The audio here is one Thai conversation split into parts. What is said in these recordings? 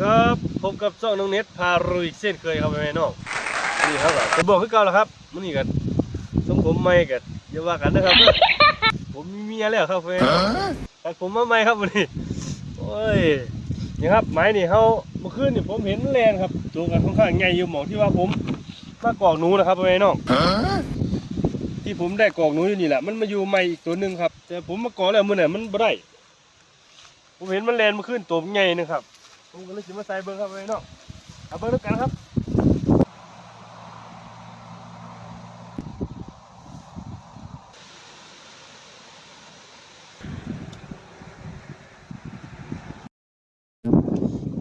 ครับพบกับช่องน้องเน็ตพารุยเส้นเคยครับแม่น้องนี่ครับผมบอกคือเก่าแล้วครับมื้อนี้กันทรงผมใหม่กันอย่าว่ากันนะครับ ผมมีเมียแล้วครับแม่น้องแต่ผมมาใหม่ครับวันนี้โอ้ยนี่ครับไม้นี่เฮาเมื่อคืนนี่ผมเห็นแลนครับตัวกันค่อนข้างใหญ่อยู่หมองที่ว่าผมมากอกหนูนะครับแม่น้องที่ผมได้กอกหนูอยู่นี่แหละมันมาอยู่ใหม่อีกตัวหนึ่งครับ แต่ผมมากอกแล้วมื่อไหร่มันบ่ได้ผมเห็นมันแลนมาขึ้นตัวมันใหญ่นึงครับ ผมก็เลยจะมาใส่เบิ้งครับไว้เนาะเอาเบิ้งแล้วกันครับ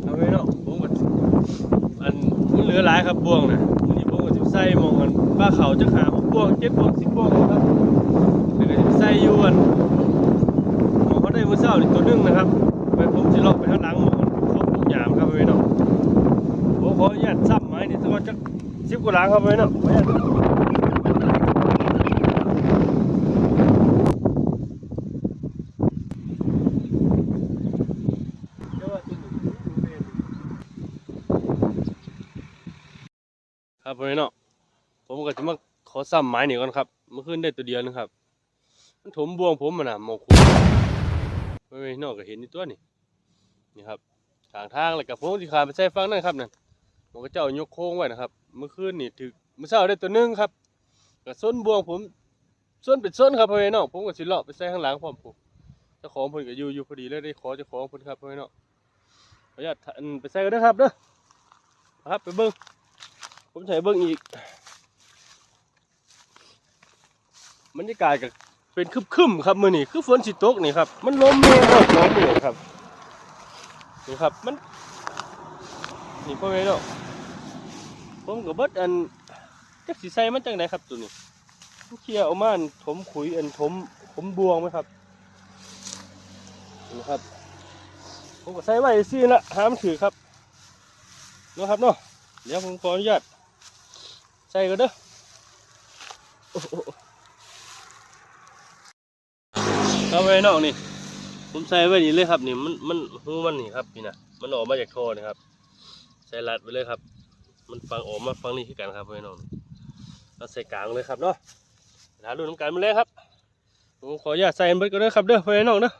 เอาไว้เนาะผมก็อันมันเหลือหลายครับบ่วงนะวันนี้ผมก็จะใส่มองกันป้าเขาจะหาหกบ่วงเจ็ดบ่วงสิบบ่วงครับแล้วก็จะใส่อยู่อันหมองเขาได้มือเช้านี่ตัวหนึงนะครับไปผมสิลอกไปข้างหลังหมอ ครับไว้เนาะผมขออนุญาตซ้ำไม้นี่สักวันจะสิบกว่าหลังครับไว้เนาะขออนุญาตเดี๋ยวว่าตัวนี้ครับไว้เนาะผมก็จะมาขอซ้ำไม้นี่ก่อนครับเมื่อคืนได้ตัวเดียวนึงครับ มันถมบวงผมมันน่ะมองขุดไว้เนาะก็เห็นนี่ตัวนี่นี่ครับ ทางทางเลยกับผมที่ขามไปใส่ฟังนั่นครับนั่นผมก็เจ้ายกโค้งไว้นะครับ เมื่อคืนนี่ถึกเมื่อเช้าได้ตัวหนึงครับกับส้นบวงผมส้นเป็นส้นครับพ่อแม่น้องผมก็สิเลาะไปใส่ข้างหลังพร้อมผมเจ้าของเพิ่นก็อยู่อยู่พอดีเลยได้ขอเจ้าของเพิ่นครับพ่อแม่น้องขออนุญาตไปใส่กันเด้ครับเด้อครับไปเบิ่งผมใช้เบิ่งอีกบรรยากาศก็เป็นครึมๆครับมื้อนี้คือฝนสิตกนี่ครับ มันลมแรงครับน้องมื้อครับ นี่ครับมันนี่พ่อแม่เนาะผมกับเบิดอันจักสิใส่มันจังไดครับตัวนี้เคลียร์เอามานถมขุยอันถมผมบวงไหมครับนี่ครับผมก็ใส่ไว้ซี่ละหามถือครับนะครับเนาะเดี๋ยวผมขออนุญาตใส่กันเด้อเอาไว้เนาะนี่ ผมใส่ไว้นี่เลยครับนี่มันมันหูมันนี่ครับนี่นะมันออกมาจากท่อนี่ครับใส่รัดไว้เลยครับ มันฟังออกมาฟังนี่คือกันครับพี่น้องเราใส่กลางเลยครับเนาะหาดูน้ำกันมาเลยครับผมขออนุญาตใส่มันไปก่อนนะครับเด้อพี่น้องเด้อ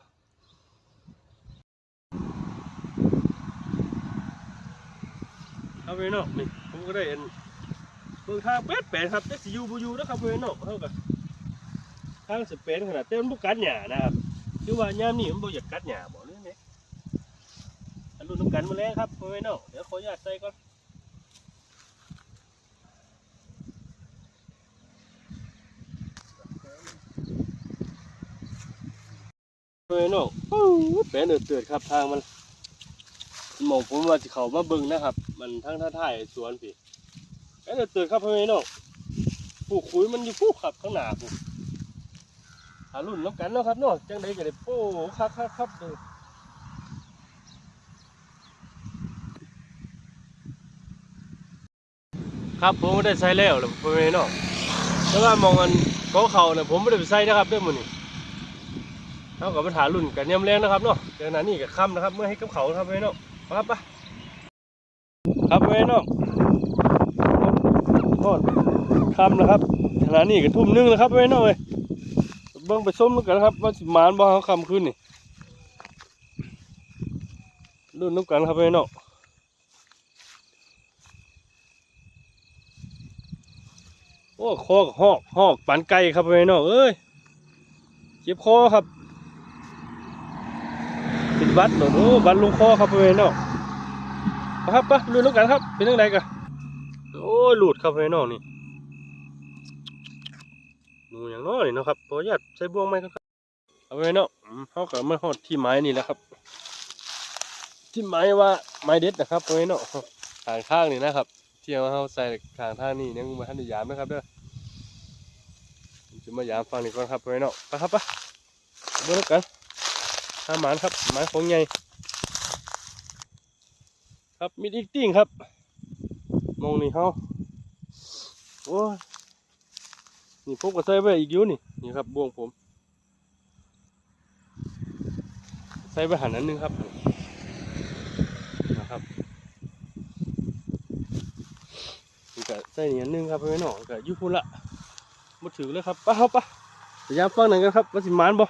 ครับพี่น้องนี่ผมก็ได้เอ็นเบิ่งทางเป็ดเป็ดครับจะสิยูบูยูนะครับพี่น้องเท่ากับทางสเปนขนาดเต้นบุกกันหยานะครับ คือว่าย่ามนี่มันบ่อยากกัดหญ้าบ่เลยเนี่ยอันรุ่นน้ำกันมาแล้วครับพ่อแม่น้องเดี๋ยวขออนุญาตใส่ก่อนพ่อแม่น้องแปลนเดือดเดือดครับทางมันหมองผมว่าสิเขามาบิ่งนะครับ มันทั้งท่าท่ายสวนพี่แปลนเดือดเดือดครับพ่อแม่น้องปลูกขุยมันอยู่ฟูครับข้างหน้าผมหารุ่นน้ำกันเนาะครับเนาะจังไดก็ได้โป้ครับครับครับเด้อครับผมไม่ได้ใส่แล้วเลยพ่อแม่เนาะแต่ว่ามองกันกอเขาเนี่ยผมไม่ได้ไปใส่นะครับเด้วยมือนี่เท่ากับปัญหารุ่นกันเยำแรงนะครับเนาะเดี๋ยวนั้นนี่กับค่ำนะครับ เมื่อให้กับเขาครับพ่อแม่เนาะครับปะครับพ่อแม่เนาะโทษค่ำนะครับขณะนี้ก็ทุ่มหนึงแล้วครับพ่อแม่เนาะเว้ย เบิ่งไปส้มล้วกันครับว่าสิหมานบ่เขาคำขึ้นนี่รุ่นน้ำกันครับพี่น้องโอ้คอหอกหอกปานไก่ครับพี่น้องเอ้ยเจ็บคอครับเป็นบัดโดดโอ้บัดลงคอครับพี่น้องครับปะรุ่นน้ำกันครับเป็นยังไงกันโอ้หลุดครับพี่น้องนี่ อย่างน้อยเนาะครับขออนุญาตใส่บ่วงไม้ก่อนครับเอาไว้เนาะเขาก็มาฮอดที่ไม้นี่แหละครับ ที่ไม้ว่าไม้เด็ดนะครับเอาไว้เนาะทางข้างนี่นะครับที่เอาเขาใส่ทางท่างนี่ยังมาทันด้ยามนะครับเด้อจะมายามฟังนี่ก่อนครับเอาไว้เนาะไปครับไปเบิ่งแล้วกันห้าหมานครับหมานของใหญ่ครับมีอีกติ่งครับมองนี่เขาโอ้ย นี่ผมก็ใส่ไว้อีกยูนี่นี่ครับบ่วงผม ใส่ไว้หันนั้นนึงครับนะครับนี่ก็ใส่เหนียนนึงครับไปหน่องก็ยุคุละหมดถือแล้วครับป้าครัป้าพยายามฟังหนังกันครับว่าสิมานบ่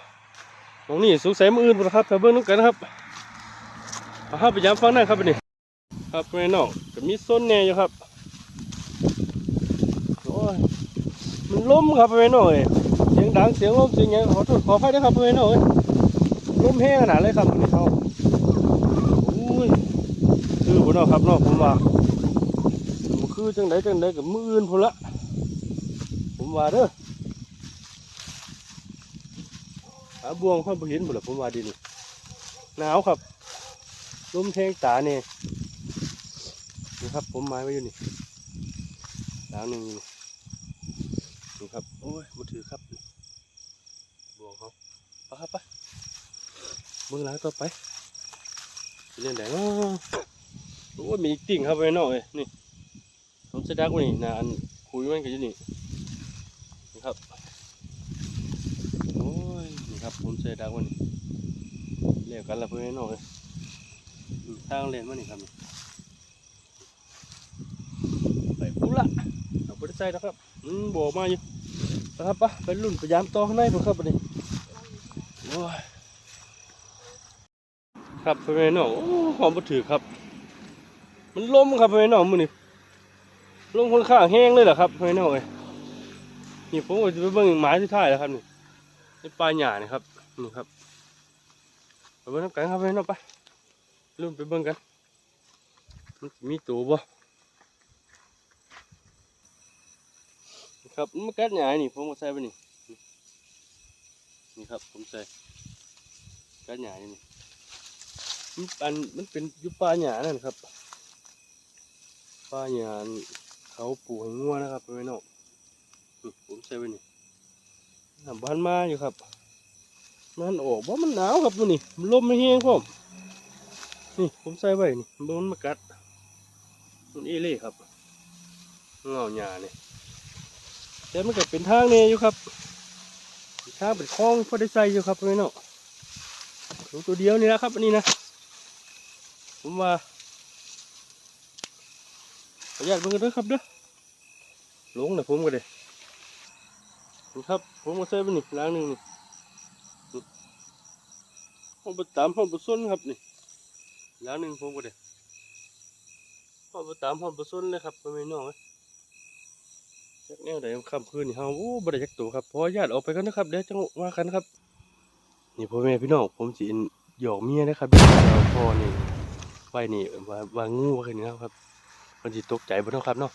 ตรงนี้สูงสัยมืออื่นครับถ้าเบิ้งนึกกันนะครับเอาครับพยายามฟังหนังครับไปนี่ครับไปหน่อยก็มีส้นแน่อยู่ครับ ล้มครับพ่อแม่น้องเอ้ยเสียงดังเสียงลมเสียงยังขอโทษขออภัยด้วยครับพ่อแม่น้องเอ้ยลมแห้งขนาดเลยครับนี่เขาอุ้ยคือบ่เนาะครับเนาะผมว่าผมคือจังไดจังไดกับมืออื่นพุ่นละผมว่าเด้อหาบวงค่อยบ่เห็นบ่ล่ะผมว่าดินหนาวครับลมแทงตาเนี่ยนี่ครับผมหมาไว้อยู่นี่ดาวหนึ่ง โอ้ยมาถือครับบวงเขาไปครับไปเบื้องหลังต่อไปเรื่องไหนเนาะโอ้ยมีอีติ่งครับไปนอกเลยนี่ผมจะดักไว้นี่นะอันคุยมันก็อยู่นี่นี่ครับโอ้ยนี่ครับผมจะดักไว้นี่เรียกกันละเพื่อนนอกเลยอืมทางเลนมานี่ครับไปปุ๊ละเอาไปใส่นะครับอืมบอกมาอยู่ นะครับปะไปรุ่นพยายามต่อข้างในผมครับวันนี้โอ้ยครับไปแม่น้องโอ้หอมบ่ถือครับ มันล้มครับไปแม่น้องมือนี่ลมค่อนข้างแห้งเลยเหรอครับไปแม่น้องเอ้ยนี่ผมก็จะไปเบิ่งหมายที่ท้ายแล้วครับนี่นี่ปลาหยานี่ครับนี่ครับไปเบิ่งน้ำกันครับไปแม่น้องไปรุ่นไปเบิ่งกัน มันมีตัวบ่ ครับมันกัดหยานี่ผมก็ใส่ไปนี่นี่ครับ ผมใส่กัดหยานี่นี่มันอันมันเป็นยุปลาหยานั่นครับปลาหยานเขาปลูกให้งัวนะครับไปไว้นอกผมใส่ไปนี่น้ำบ้านมาอยู่ครับมันออกว่ามันหนาวครับตัวนี้มันลมไม่แห้งพ่อมนี่ผมใส่ไว้นี่มันมากัดมันเอเล่ครับเงาหยาเนี่ย แต่มันก็เป็นทางเนี่ยอยู่ครับทางเป็นคลองพอได้ใส่อยู่ครับพี่น้องตัวตัวเดียวนี่นะครับอันนี้นะ ผมว่าขออนุญาตเบิ่งกันด้วยครับเด้อหลงนะผมก็เลยนี่ครับ ผมก็ใส่ไปนี่ล้างหนึ่งนี่ห้องประตามห้องประส้นครับนี่ล้างหนึ่งผมก็เลยห้องประตามห้องประส้นเลยครับพี่น้องเอ้ย แนวใดค่ำคืนนี่เฮาโอ้บ่ได้จักตัวครับพอญาติออกไปกันนะครับเดี๋ยวจังว่ากันครับ นี่พ่อแม่พี่น้องผมสิหยอกเมียนะครับเดี๋ยวพ่อนี่ไว้นี่ว่าว่างูว่าคือนี่นะครับเพิ่นสิตกใจบ่เนาะครับเนาะ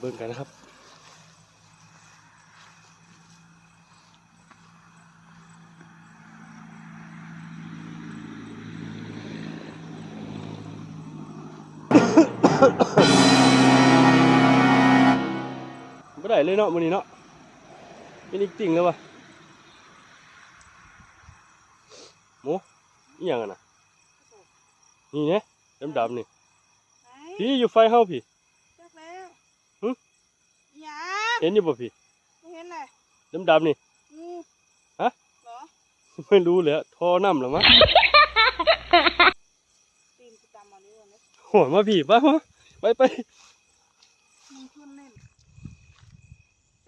เบิ่งกันนะครับ ไม่ได้เลยเนาะมื้อนี้เนาะเป็นอีกติ่งแล้ววะหมูอีหยังอะนะนี่เนี่ยดำๆนี่ไหนพี่อยู่ไฟเฮาพี่จักแล้วหึหยาเห็นอยู่บ่พี่ไม่เห็นเลยดำๆนี่อืมฮะเหรอไม่รู้เลยทอน้ำหรอมั้ง ตีนกูจำมาดิวันนี้ โหยมาพี่ไปมาไปไปมึงชวนเล่น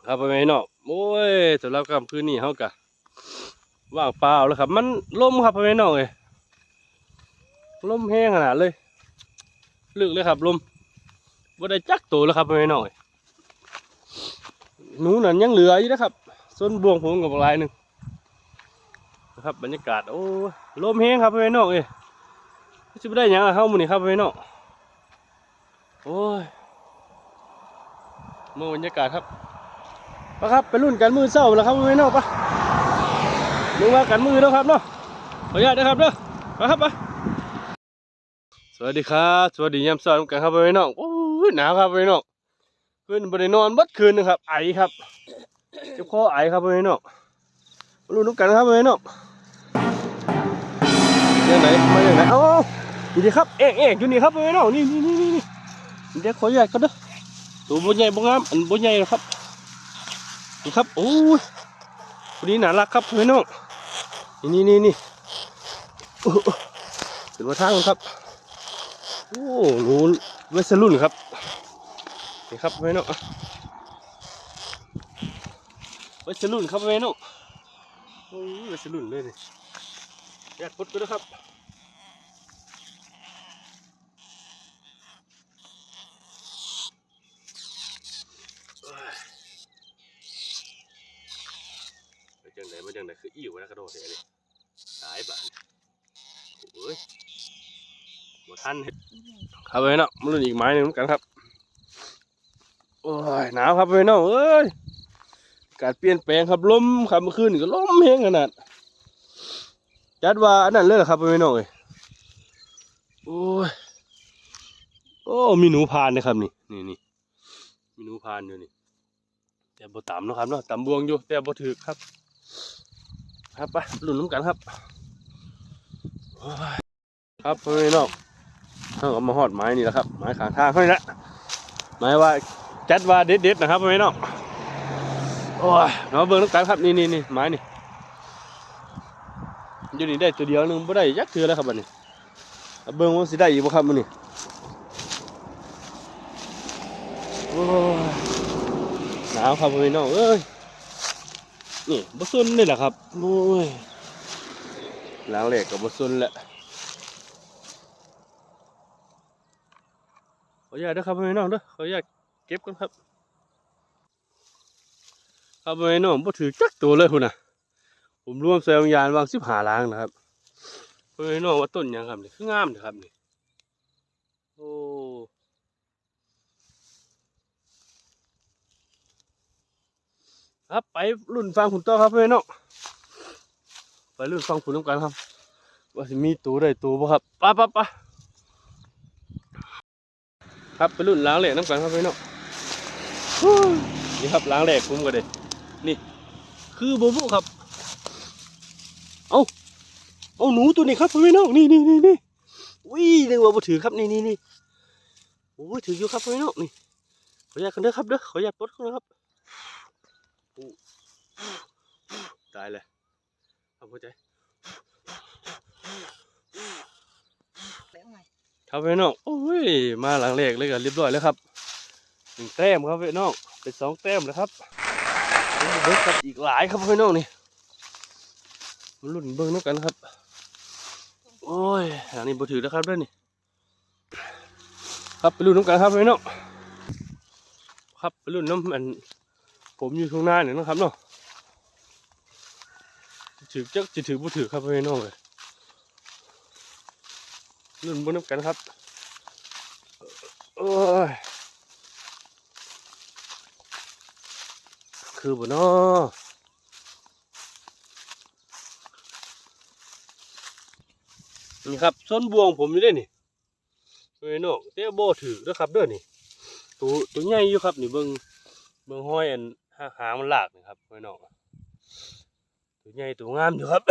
ครับไปไหมเนาะโอ้ยสำหรับค่ำคืนนี้เฮากะว่างเปล่าแล้วครับ มันลมครับไปไหมเนาะเอ้ยลมแห้งขนาดเลยลึกเลยครับลมบ่ได้จักตัวแล้วครับไปไหมเนาะเอ้ยหนูนั่นยังเหลืออยู่นะครับส่วนบวงผมกับลายหนึ่งนะครับบรรยากาศโอ้ยลมแห้งครับไปไหมเนาะเอ้ย สิบ่ได้ยังอะเฮามือนี้ครับไปไหมเนาะโอ้ยมื่อบรรยากาศครับปะครับไปรุ่นกันมือเศร้าแล้วครับไม่น้อกปะลงมากันมือแล้วครับเนาะขออนุญาตนะครับเด้อไปครับไปสวัสดีครับสวัสดียามเช้ากันครับไปนอกโอ้ยหนาวครับไปนอกคืนบริโนอนบัดคืนนึงครับ ไอครับเจ็บคอไอครับไปนอกมารุ่นกันครับไปนอกเรื่องไหนมาเรื่องไหนเอ้า นี่ดีครับเอ๊ะเอ๊ะอยู่นี่ครับไปนอกนี่นี่นี่นี่เดี๋ยวขออนุญาตกันเด้อตัวบนใหญ่บนงามอันบนใหญ่นะครับนี่ครับโอ้ยวันนี้น่ารักครับพี่น้องนี่นี่นี่โอ้โหเป็นว่าทางครับโอ้หนูเวสรุ่นครับนี่ครับพี่น้องเวสรุ่นครับพี่น้องโอ้ยเวสรุ่นเลยนี่อยากกดก็ได้ครับ ไปจังไห นมาจังไหนคืออิ่วนะกระโดดเลยนี่ตายบ้านโอ้ยหมดทันเฮ็ดครับไปเนาะมันรุ่นอีกไม้หนึ่งเหมือนกันครับโอ้ยหนาวครับไปเนาะเอ้ยกาศเปลี่ยนแปลงครับลมครับเมื่อคืนนี่ก็ลมแห้งขนาดจัดว่าอันนั้นเลยเหรอครับไปเนาะเอ้ยโอ้ยโอ้มีหนูพานนะครับนี่นี่นี่มีหนูพานอยู่นี่แต่บ่ต่ำนะครับเนาะต่ำบวงอยู่แต่บ่ถือครับ ครับไปลุ้นน้ำกันครับครับเพื่อนน้องเขาก็มาหอดไม้นี่แหละครับไม้ขางทางเขานี่แหละไม้ว่าจัดว่าเด็ดๆนะครับเพื่อนน้องโอ้ยเนาะเบิ่งน้ำกันครับนี่นี่นี่ไม้นี่อยู่นี่ได้ตัวเดียวหนึงบ่ได้ยักเถือแล้วครับบัดนี้เบิ่งว่าสิได้อีกบ่ครับมื้อนี้โอ้ยหนาวครับพี่น้องเอ้ย นี่บซุนนี่แหละครับโอ้ยล้างเหล็กกับบซุนแหละขออนุญาตนะครับพี่น้องเด้อขออนุญาตเก็บกันครับครับพี่น้องบ่ถือจักตัวเลยคุณน่ะ ผมรวมใส่วิญญาณวางสิบหาล้างนะครับพี่น้องว่าต้นยังครับนี่คืองามเด้อครับนี่โอ้ ครับไปรุ่นฟังผุนต่อครับเพื่อนเนาะไปรุ่นฟังผุนน้ำกันครับว่าสิมีตัวได้ตัวบ่ครับไป้าป้าป้าครับไปรุ่นล้างเหลกน้ำกันครับเพื่อนเนาะนี่ครับล้างเหล็กผมก็ได้นี่ คือโบบุครับเอาเอาหนูตัวนี้ครับเพื่อนเนาะนี่นี่นี่นี่วิ่งนึกว่าบ่ถือครับนี่นี่นี่โอ้ยถืออยู่ครับเพื่อนเนาะนี่ขออนุญาตกันเด้อครับเด้อขออนุญาตปลดกันนะครับ ตายเลยทำหัวใจแล้วไงครับพี่น้องโอ้ย มาหลังเลกเลยกันเรียบร้อยแล้วครับหนึ่งแต้มครับพี่น้องเป็นสองแต้มแล้วครับเบิ้งกับอีกหลายครับพี่น้องนี่มันรุ่นเบิ้งน้ำกันครับ โอ้ยอันนี้บ่ถือแล้วครับเด้วยนี่ครับไปรุ่นน้ำกันครับพี่น้องครับไปรุ่นน้ำมัน ผมอยู่ข้างหน้าเนี่ยนะครับเนาะถือจักจะถือบ่ถือครับพี่น้องเลยรุ่นบนน้ำกันครับโอ้ยคือบ่เนาะนี่ครับส้นบวงผมอยู่ด้วยนี่พี่น้องเต้โบถือเด้อครับเด้อนี่ตัวตัวใหญ่อยู่ครับนี่เบิ่งเบิ่งห้อยอัน หาขา มันหลากนะครับพี่น้องตัวใหญ่ตัวงามอยู่ครับ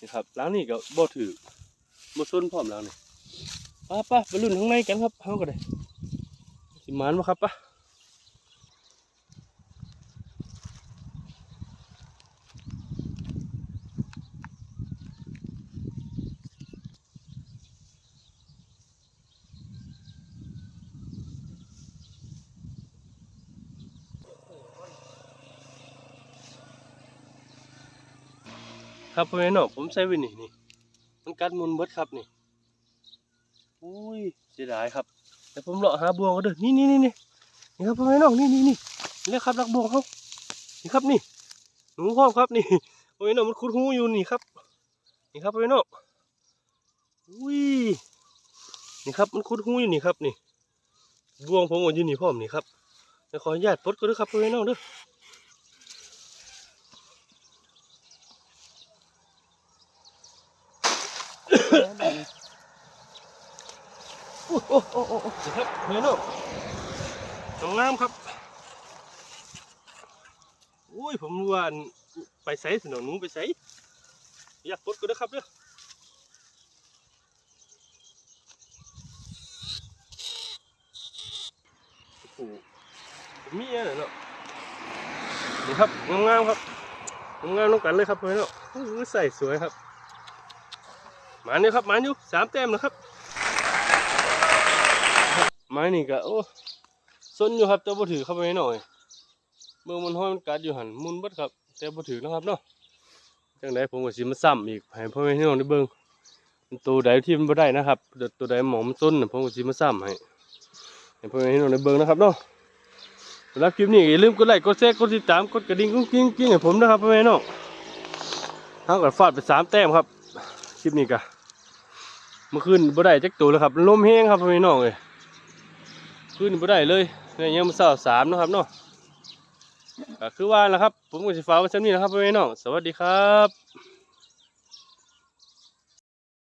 นี่ครับล้างนี่ก็บ่ถือบ่ซนพร้อมแล้วนี่ป้าป้าไปรุ่นข้างในกันครับเฮาก็ได้สิมานมาครับป้า ครับพ่อแม่น้องผมใส่ไว้นี่นี่มันกัดมุนเบิดครับนี่อุ้ยเสียดายครับแต่ผมเลาะหาบวงก็เด้อนี่นี่นี่นี่นี่ครับพ่อแม่น้องนี่นี่นี่นี่ครับรักบวงเขานี่ครับนี่หนูพ่อครับนี่พ่อแม่น้องมันคุดหูอยู่นี่ครับ นี่ครับพ่อแม่น้องอุ้ยนี่ครับมันคุดหูอยู่นี่ครับนี่บวงผมอยู่นี่พร้อมนี่ครับเดี๋ยวขออนุญาตปลดก็ด้อครับพ่อแม่น้องเด้อ โอ้โอ้โอ้โอ้โอ้ เดี๋ยวครับเมนูตรงน้ำครับ อุ้ยผมว่าไปใส่ถนนหนูไปใส่อยากปดก็ได้ครับเด้อโอ้โหมีอะไรเนาะนี่ครับงามๆครับงามๆน้องกันเลยครับเพื่อนเนาะใส่สวยครับ มาเนี่ยครับมาอยู่สามแต้มนะครับ ม้นี่ก็โอ้ซนอยู่ครับแต่บ่ถือเข้าไปหน่อยเมื่อมันห้อยมันกัดอยู่หันมุนบัดครับ แต่บ่ถือนะครับเนาะจังไดผมก็สิมาซ้ำอีกให้พ่อแม่พี่น้องได้เบิ่งตัวใดที่มันบ่ได้นะครับเดี๋ยวตัวใดหมอมันซนน่ะผมก็สิมาซ้ำให้ให้พ่อแม่พี่น้องได้เบิ่งนะครับเนาะสำหรับคลิปนี้อย่าลืมกดไลค์กดแชร์กดติดตามกดกระดิ่งกุ้งกิ้งกิ้งให้ผมนะครับพ่อแม่น้องเท่ากับฟาดไปสามแต้มครับคลิปนี้กะเมื่อคืนบ่ได้จักตัวเลยครับลมแห้งครับพ่อแม่น้องเลย คืนบ่ได้เลยเนี่ยยังมาเศร้าสามนะครับเนาะก็คือว่าแล้วครับ ผมก็สิฟ้ากไว้ชั้นนี้นะครับพ่อแม่น้อง สวัสดีครับ